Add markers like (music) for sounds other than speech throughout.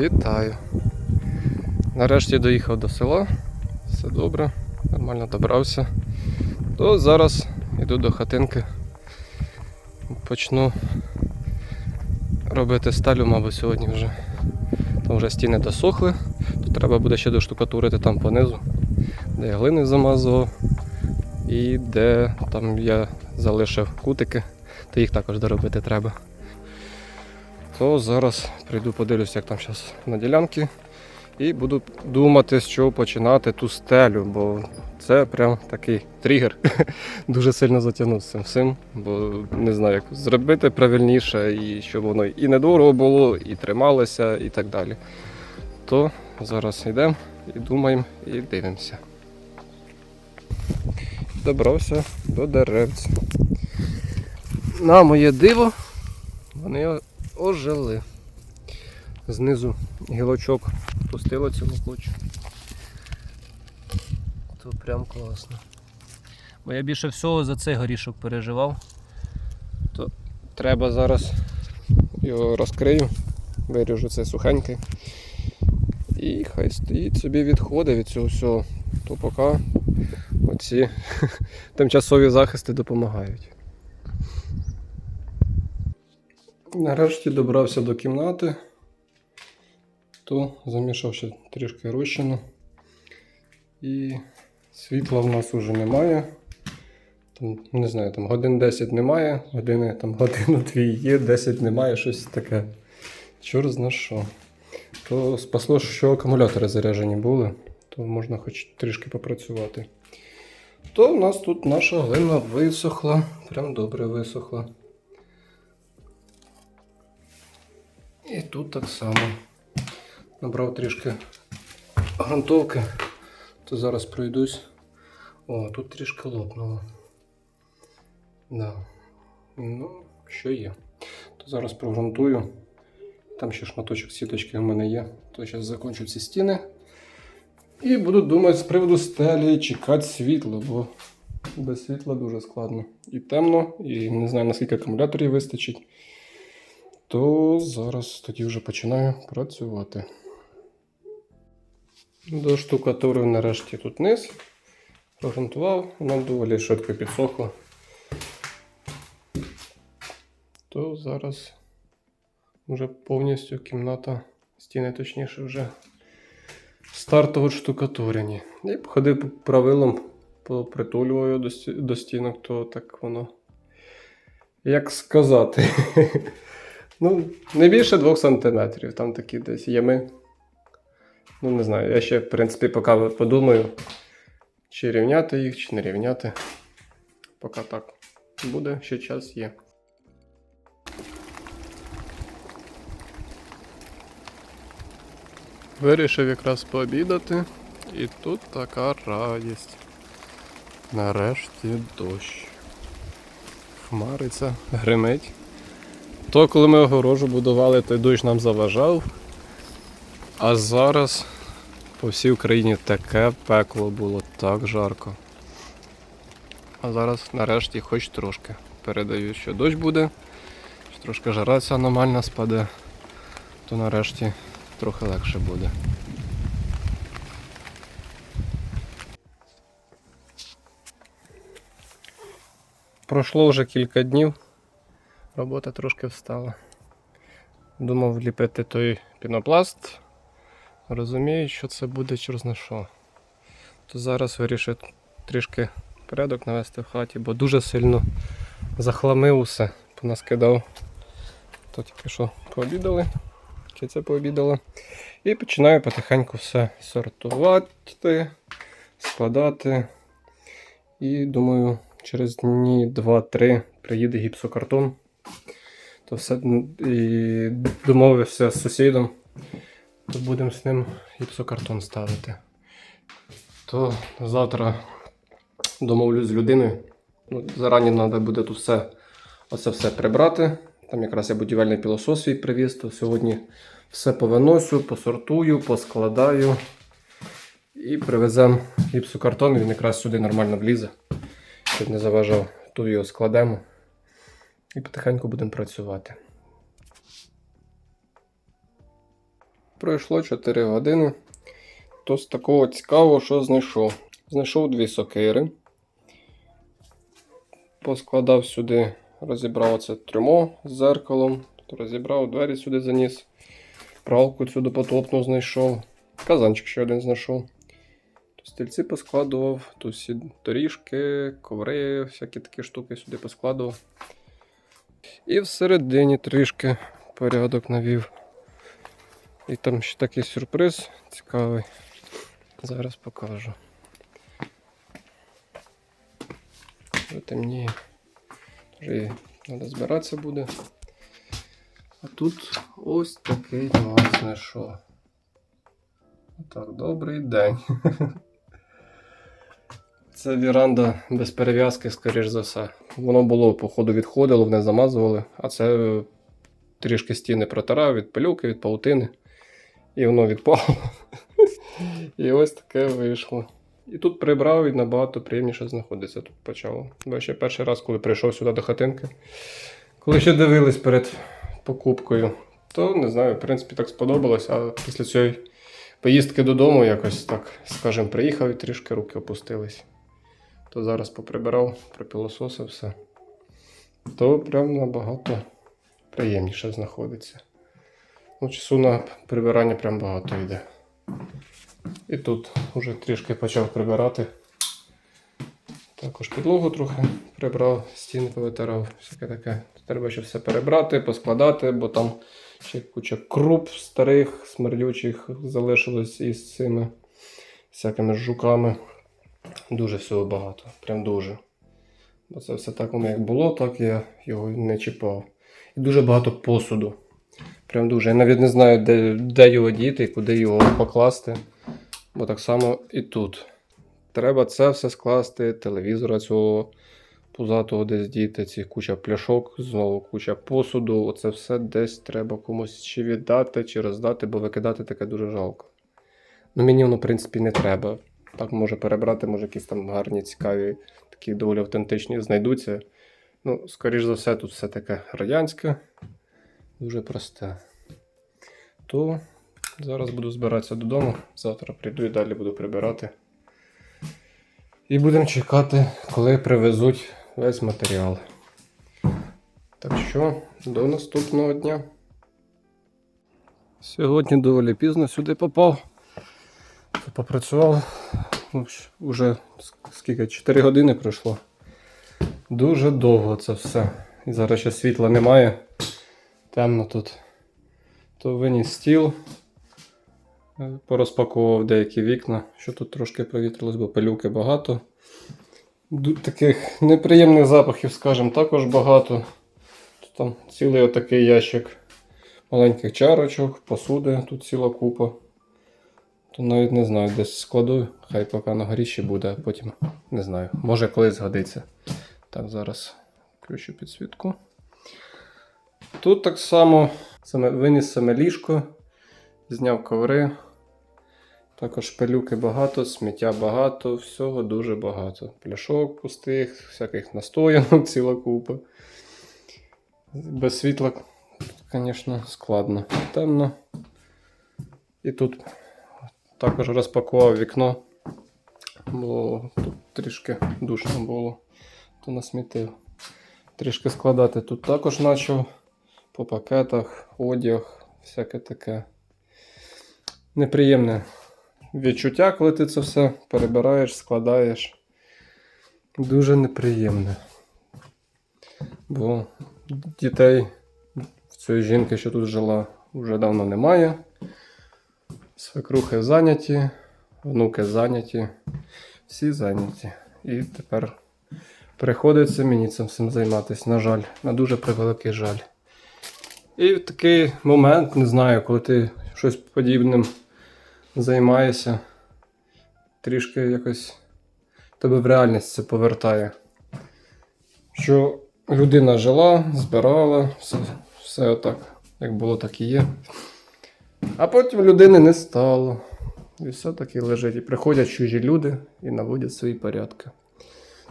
Вітаю. Нарешті доїхав до села. Все добре, нормально добрався. То зараз йду до хатинки. Почну робити стелю, мабуть, сьогодні вже. Там вже стіни досохли. Тут треба буде ще доштукатурити там понизу, де я глини замазував. І де там я залишив кутики, то їх також доробити треба. То зараз прийду подивлюся, як там зараз на ділянці. І буду думати, з чого починати ту стелю, бо це прям такий тригер. (laughs) Дуже сильно затягнув з цим всім, бо не знаю, як зробити правильніше, і щоб воно і недорого було, і трималося, і так далі. То зараз йдемо і думаємо, і дивимося. Добрався до деревця. На моє диво, вони ожили. Знизу гілочок пустило цьому клочу. То прям класно. Бо я більше всього за цей горішок переживав. то Треба зараз його розкрию, виріжу це сухеньке. І хай стоїть собі відходи від цього всього. То поки оці (laughs) тимчасові захисти допомагають. Нарешті добрався до кімнати, то замішав ще трішки розчину. І світла в нас уже немає. Там, не знаю, там годин 10 немає, години там годину дві є, 10 немає, щось таке. Чорт зна що. То спасло, що акумулятори заряджені були, то можна хоч трішки попрацювати. То в нас тут наша глина висохла, прям добре висохла. І тут так само. Набрав трішки грунтовки, то зараз пройдусь. О, тут трішки лопнуло. Да. Ну, що є. То зараз прогрунтую. Там ще шматочок сіточки в мене є. То зараз закончу ці стіни. І буду думати з приводу стелі, чекати світло, бо без світла дуже складно. І темно, і не знаю наскільки акумуляторів вистачить. То зараз тоді вже починаю працювати. Доштукатурив нарешті тут низ. Прогрунтував, воно доволі швидко підсохло. То зараз вже повністю кімната, стіни точніше вже стартово штукатурені. І походив по правилам, попритулював до, до стінок, то так воно. Як сказати. (laughs) ну, не більше 2 см, там такі десь ями. Ну, не знаю, я ще, в принципі, поки подумаю, чи рівняти їх, чи не рівняти. Поки так буде, ще час є. Вирішив якраз пообідати, і тут така радість. Нарешті дощ. Хмариться, гримить. То, коли ми огорожу будували, той дощ нам заважав. А зараз по всій Україні таке пекло було, так жарко. А зараз нарешті хоч трошки. Передаю, що дощ буде, що трошки жара ця аномальна спаде, то нарешті трохи легше буде. Пройшло вже кілька днів. Робота трошки встала. Думав вліпити той пінопласт. Розумію, що це буде через на що. То зараз вирішив трішки порядок навести в хаті, бо дуже сильно захламив усе, понаскидав. То тільки що пообідали, киця пообідала. І починаю потихеньку все сортувати, складати. І думаю, через дні 2-3 приїде гіпсокартон. То все і домовився з сусідом, то будемо з ним гіпсокартон ставити. То завтра домовлюсь з людиною. Ну, зарані треба буде тут все, оце все прибрати. Там якраз я будівельний пілосос свій привіз, то сьогодні все повиносю, посортую, поскладаю і привеземо гіпсокартон, він якраз сюди нормально влізе, щоб не заважав. Тут його складемо і потихеньку будемо працювати. Пройшло 4 години. То з такого цікавого, що знайшов. Знайшов дві сокири. Поскладав сюди, розібрав оце трюмо з зеркалом. Розібрав, двері сюди заніс. Пралку цю допотопну знайшов. Казанчик ще один знайшов. То стільці поскладував, тут всі доріжки, коври, всякі такі штуки сюди поскладував. І всередині трішки порядок навів. І там ще такий сюрприз цікавий. Зараз покажу. Темніє. Вже треба збиратися буде. А тут ось такий нюанс знайшов. Так, добрий день. (laughs) Це віранда без перев'язки, скоріш за все. Воно було, походу, відходило, вони замазували, а це е, трішки стіни протирав від пилюки, від паутини. І воно відпало. І ось таке вийшло. І тут прибрав і набагато приємніше знаходиться тут почало. Бо ще перший раз, коли прийшов сюди до хатинки, коли ще дивились перед покупкою, то не знаю, в принципі, так сподобалось, а після цієї поїздки додому якось так, скажімо, приїхав і трішки руки опустились. То зараз поприбирав, пропілососив все. То прям набагато приємніше знаходиться. Ну, часу на прибирання прям багато йде. І тут вже трішки почав прибирати. Також підлогу трохи прибрав, стіни повитирав, всяке таке. Треба ще все перебрати, поскладати, бо там ще куча круп старих, смердючих залишилось із цими всякими жуками. Дуже всього багато, прям дуже. Бо це все так воно як було, так я його не чіпав. І дуже багато посуду. Прям дуже. Я навіть не знаю, де, де його діти і куди його покласти. Бо так само і тут. Треба це все скласти, телевізора цього пузатого десь діти, ці куча пляшок, знову куча посуду. Оце все десь треба комусь чи віддати, чи роздати, бо викидати таке дуже жалко. Ну, мені воно, в принципі, не треба. Так може перебрати, може якісь там гарні, цікаві, такі доволі автентичні знайдуться. Ну, скоріш за все, тут все таке радянське, дуже просте. То зараз буду збиратися додому. Завтра прийду і далі буду прибирати. І будемо чекати, коли привезуть весь матеріал. Так що, до наступного дня. Сьогодні доволі пізно сюди попав. Попрацював. Уже скільки? 4 години пройшло. Дуже довго це все. І зараз ще світла немає. Темно тут. То виніс стіл. Е, Порозпакував деякі вікна, що тут трошки провітрилось, бо пилюки багато. Таких неприємних запахів, скажімо, також багато. Тут там цілий отакий ящик маленьких чарочок, посуди, тут ціла купа. То навіть не знаю, десь складу, хай поки на горі ще буде, а потім не знаю. Може колись згодиться. Так, зараз включу підсвітку. Тут так само саме, виніс саме ліжко, зняв коври. Також пилюки багато, сміття багато, всього дуже багато. Пляшок пустих, всяких настоянок, (laughs) ціла купа. Без світла, звісно, складно. Темно. І тут також розпакував вікно, бо тут трішки душно було, то насмітив. Трішки складати тут також почав по пакетах, одяг, всяке таке. Неприємне відчуття, коли ти це все перебираєш, складаєш. Дуже неприємне. Бо дітей в цієї жінки, що тут жила, вже давно немає. Свекрухи зайняті, внуки зайняті, всі зайняті. І тепер приходиться мені цим всім займатися, на жаль, на дуже превеликий жаль. І в такий момент, не знаю, коли ти щось подібним займаєшся, трішки якось тебе в реальність це повертає. Що людина жила, збирала, все, все отак, як було, так і є. А потім людини не стало. І все таки лежить. І приходять чужі люди і наводять свої порядки.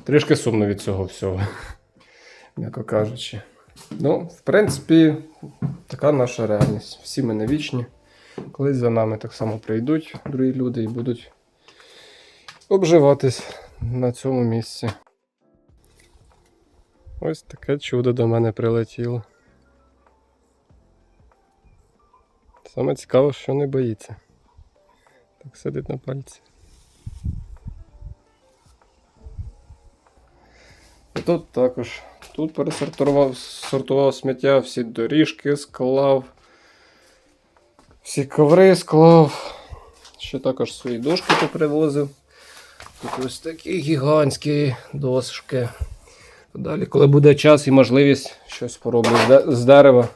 Трішки сумно від цього всього, м'яко кажучи. Ну, в принципі, така наша реальність. Всі ми не вічні. Колись за нами так само прийдуть другі люди і будуть обживатись на цьому місці. Ось таке чудо до мене прилетіло. Саме цікаво, що не боїться. Так сидить на пальці. І тут також. Тут пересортував сортував сміття, всі доріжки склав, всі коври склав. Ще також свої дошки попривозив. Тут ось такі гігантські дошки. Далі, коли буде час і можливість, щось пороблю з дерева,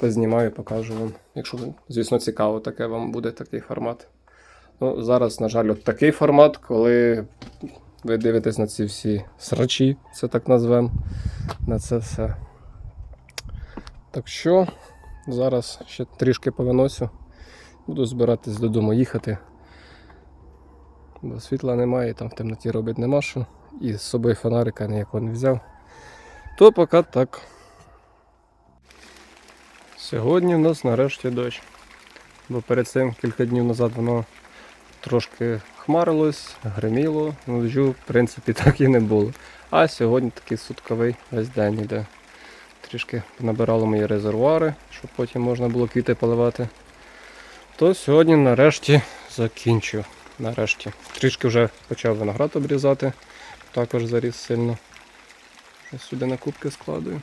познімаю, покажу вам. Якщо, звісно, цікаво, таке вам буде такий формат. Ну, зараз, на жаль, от такий формат, коли ви дивитесь на ці всі срачі, це так назвемо, на це все. Так що, зараз ще трішки повиносю. Буду збиратись додому їхати. Бо світла немає, там в темноті робити нема що. І з собою фонарика ніякого не взяв. То поки так. Сьогодні в нас нарешті дощ. Бо перед цим кілька днів назад воно трошки хмарилось, гриміло, дощу, в принципі, (laughs) так і не було. А сьогодні такий сутковий весь день іде. Трішки набирало мої резервуари, щоб потім можна було квіти поливати. То сьогодні нарешті закінчив. Нарешті. Трішки вже почав виноград обрізати, також заріс сильно. Ось сюди на кубки складую.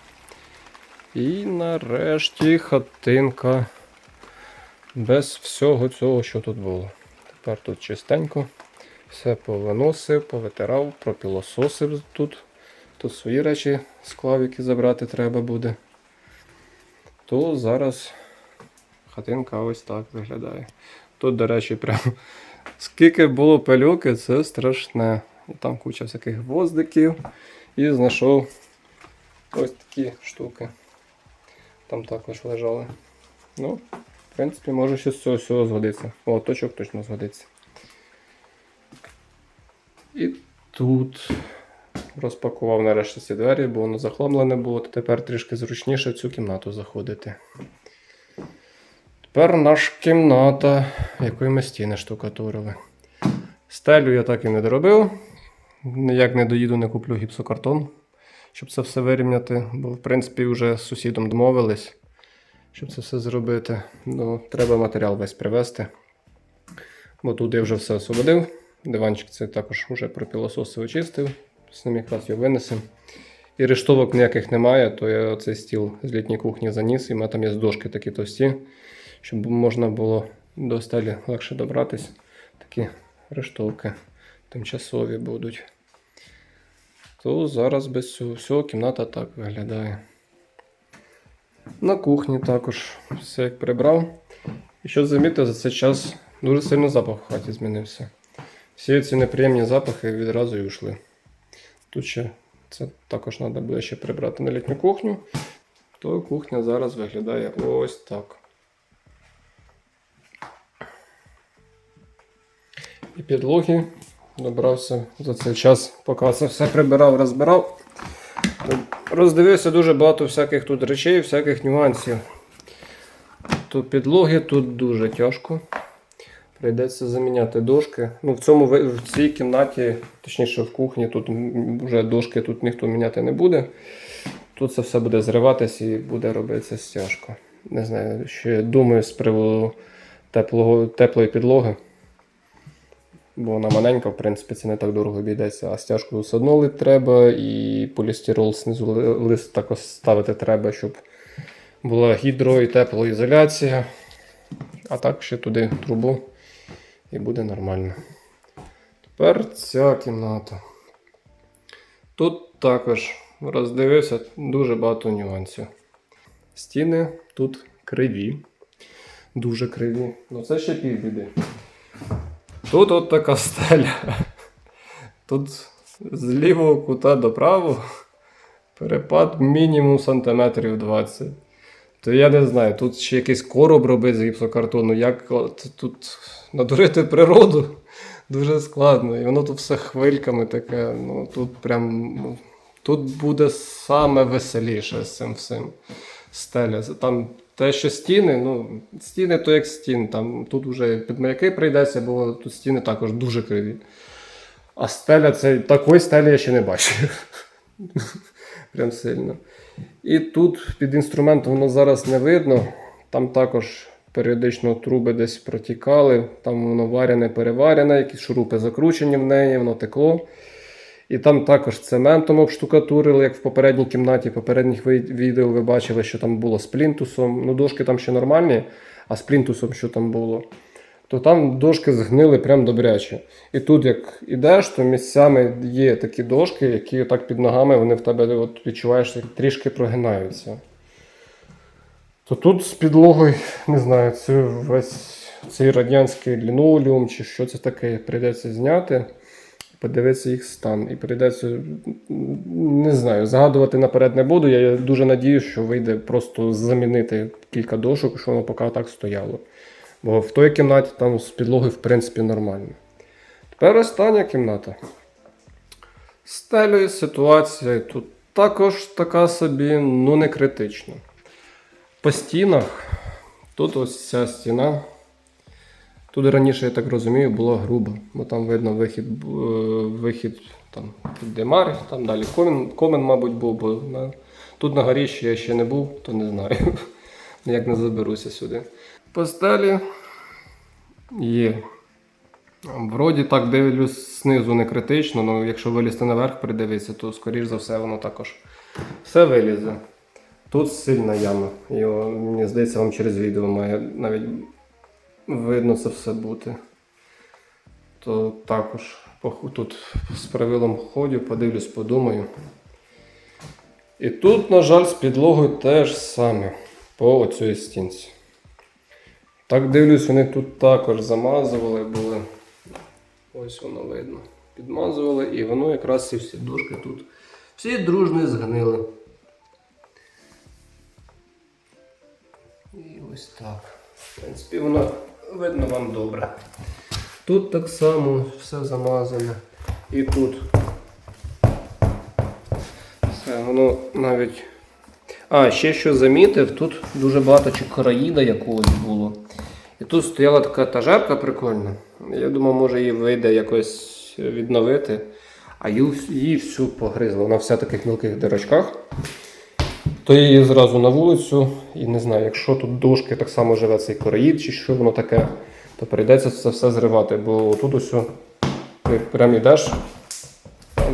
І нарешті хатинка без всього цього, що тут було. Тепер тут чистенько. Все повиносив, повитирав, пропілососив тут. Тут свої речі склав, які забрати треба буде. То зараз хатинка ось так виглядає. Тут, до речі, прям (laughs) скільки було пилюки, це страшне. І там куча всяких гвоздиків. І знайшов ось такі штуки. Там також лежали. Ну, в принципі, може ще з цього всього згодиться. О, точок точно згодиться. І тут розпакував нарешті ці двері, бо воно захламлене було, то тепер трішки зручніше в цю кімнату заходити. Тепер наша кімната, якою ми стіни штукатурили. Стелю я так і не доробив. Ніяк не доїду, не куплю гіпсокартон, щоб це все вирівняти. Бо, в принципі, вже з сусідом домовились, щоб це все зробити. Ну, треба матеріал весь привезти. Бо тут я вже все освободив. Диванчик це також вже пропілососив очистив. З ним якраз його винесемо. І рештовок ніяких немає, то я цей стіл з літньої кухні заніс, і в мене там є дошки такі товсті, щоб можна було до стелі легше добратись. Такі рештовки тимчасові будуть. То зараз без цього всього кімната так виглядає. На кухні також все як прибрав. І що замітив, за цей час дуже сильно запах в хаті змінився. Всі ці неприємні запахи відразу і ушли. Тут ще це також треба буде ще прибрати на літню кухню. То кухня зараз виглядає ось так. І підлоги добрався за цей час, поки це все прибирав, розбирав. Роздивився дуже багато всяких тут речей, всяких нюансів. Тут підлоги, тут дуже тяжко. Прийдеться заміняти дошки. Ну, в, цьому, в цій кімнаті, точніше в кухні, тут вже дошки тут ніхто міняти не буде. Тут це все буде зриватись і буде робитися стяжко. Не знаю, ще думаю з приводу теплого, теплої підлоги. Бо вона маленька, в принципі, це не так дорого обійдеться. А стяжку все одно лить треба, і полістирол знизу лист також ставити треба, щоб була гідро і теплоізоляція. А так ще туди трубу і буде нормально. Тепер ця кімната. Тут також роздивився дуже багато нюансів. Стіни тут криві. Дуже криві. Ну це ще півбіди. Тут от така стеля. Тут з лівого кута до правого перепад мінімум сантиметрів 20. То я не знаю, тут ще якийсь короб робити з гіпсокартону, як от тут надурити природу (laughs) дуже складно. І воно тут все хвильками таке. Ну тут прям. Тут буде саме веселіше з цим всім стеля. Там Те, що стіни, ну, стіни то як стіни. Там, тут вже під маяки прийдеться, бо тут стіни також дуже криві. А стеля це такої стелі я ще не бачив. (laughs) Прям сильно. І тут під інструментом воно зараз не видно. Там також періодично труби десь протікали, там воно варяне, переварене, якісь шурупи закручені в неї, воно текло. І там також цементом обштукатурили, як в попередній кімнаті, попередніх відео ви бачили, що там було з плінтусом. Ну, дошки там ще нормальні, а з плінтусом що там було, то там дошки згнили прям добряче. І тут, як ідеш, то місцями є такі дошки, які так під ногами вони в тебе от відчуваєш, трішки прогинаються. То тут з підлогою, не знаю, це весь цей радянський лінолеум чи що це таке, прийдеться зняти, подивитися їх стан. І прийдеться, не знаю, загадувати наперед не буду. Я дуже надію, що вийде просто замінити кілька дошок, що воно поки так стояло. Бо в той кімнаті там з підлогою, в принципі, нормально. Тепер остання кімната. Стелею ситуація тут також така собі, ну не критична. По стінах, тут ось ця стіна. Тут раніше, я так розумію, була груба, бо там видно вихід, е, вихід там, під Демар, там далі комен, комен, мабуть, був, бо на, тут на горіщі я ще не був, то не знаю. (laughs) Ніяк не заберуся сюди. По стелі є. Вроді так дивлюсь знизу не критично, але якщо вилізти наверх, придивитися, то скоріш за все воно також все вилізе. Тут сильна яма. Його, мені здається, вам через відео має навіть видно це все бути. То також тут з правилом ходю, подивлюсь, подумаю. І тут, на жаль, з підлогою теж саме по оцій стінці. Так дивлюсь, вони тут також замазували були. Ось воно видно. Підмазували, і воно якраз ці всі дошки тут всі дружно згнили. І ось так. В принципі, воно видно вам добре. Тут так само все замазане. І тут. Все, воно навіть. А, ще що замітив, тут дуже багато чокораїда якогось було. І тут стояла така тажерка прикольна. Я думав, може її вийде якось відновити. А її всю погризло. Вона вся в таких мілких дирочках. То я її зразу на вулицю. І не знаю, якщо тут дошки так само живе цей короїд, чи що воно таке, то прийдеться це все зривати. Бо тут ось ти прям ідеш.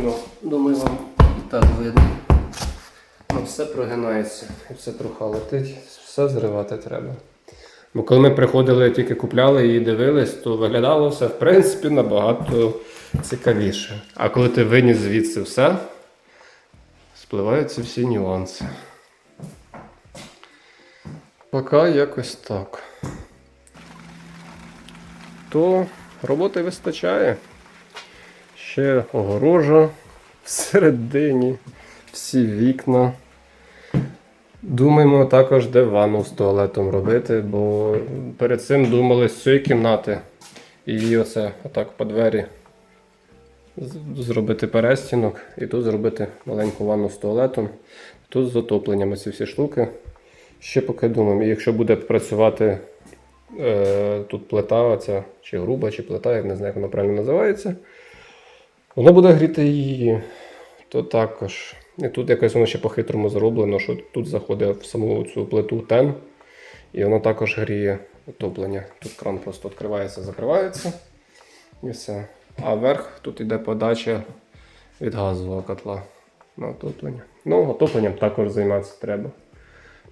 Ну, думаю, вам і так видно. Ну, все прогинається і все трохи летить, все зривати треба. Бо коли ми приходили, тільки купляли і дивились, то виглядало все в принципі набагато цікавіше. А коли ти виніс звідси все, спливаються всі нюанси. Поки якось так. То роботи вистачає. Ще огорожа всередині, всі вікна. Думаємо також, де ванну з туалетом робити, бо перед цим думали з цієї кімнати. І оце отак по двері зробити перестінок і тут зробити маленьку ванну з туалетом. Тут з отопленнями ці всі штуки. Ще поки думаємо, якщо буде працювати е, тут плита, оця, чи груба, чи плита, я не знаю, як вона правильно називається. Воно буде гріти її, то також. І тут якось воно ще по-хитрому зроблено, що тут заходить в саму цю плиту тен, і воно також гріє отоплення. Тут кран просто відкривається, закривається. І все. А вверх тут йде подача від газового котла на отоплення. Ну, отопленням також займатися треба.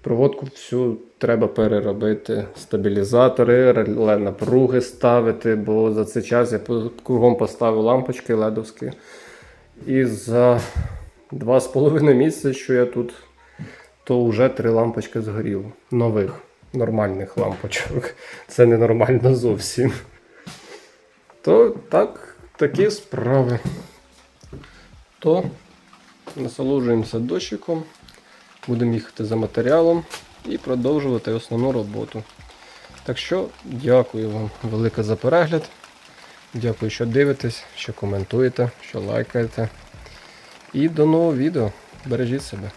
Проводку всю треба переробити, стабілізатори, реле напруги ставити, бо за цей час я кругом поставив лампочки ледовські. І за два з половиною місяці, що я тут, то вже три лампочки згоріло. Нових, нормальних лампочок. Це ненормально зовсім. То так, такі справи. То насолоджуємося дощиком, будемо їхати за матеріалом і продовжувати основну роботу. Так що дякую вам велике за перегляд. Дякую, що дивитесь, що коментуєте, що лайкаєте. І до нового відео. Бережіть себе.